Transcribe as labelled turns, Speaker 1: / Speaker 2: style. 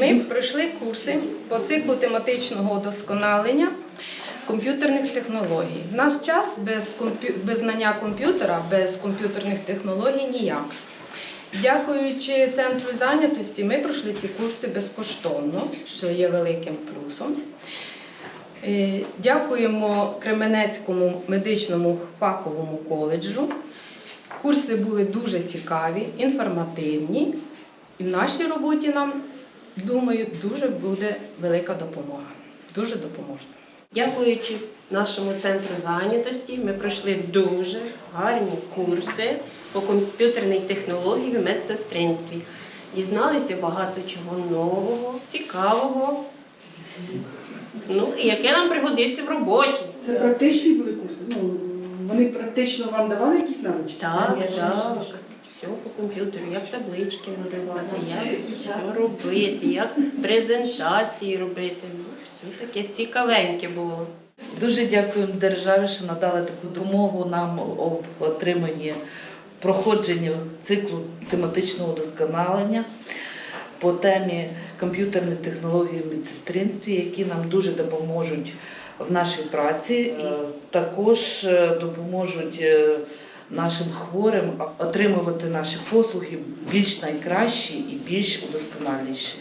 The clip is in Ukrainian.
Speaker 1: Ми пройшли курси по циклу тематичного удосконалення комп'ютерних технологій. В наш час без, комп'ю- без знання комп'ютера, без комп'ютерних технологій ніяк. Дякуючи центру зайнятості, ми пройшли ці курси безкоштовно, що є великим плюсом. Е, Дякуємо Кременецькому медичному фаховому коледжу. Курси були дуже цікаві, інформативні, і в нашій роботі нам, думаю, дуже буде велика допомога. Дуже допоможе.
Speaker 2: Дякуючи нашому центру зайнятості, ми пройшли дуже гарні курси по комп'ютерній технології в медсестринстві. Дізналися багато чого нового, цікавого. Ну і яке нам пригодиться в роботі.
Speaker 3: Це практичні були курси? Ну, вони практично вам давали якісь навички?
Speaker 2: Так, так. Все по комп'ютеру, як таблички малювати, як все робити, як презентації робити. Ну, все таке цікавеньке було.
Speaker 4: Дуже дякуємо державі, що надали таку допомогу нам в отриманні проходження циклу тематичного удосконалення по темі комп'ютерні технології в медсестринстві, які нам дуже допоможуть в нашій праці, і також е, допоможуть е, нашим хворим отримувати наші послуги більш найкращі і більш удосконаліші.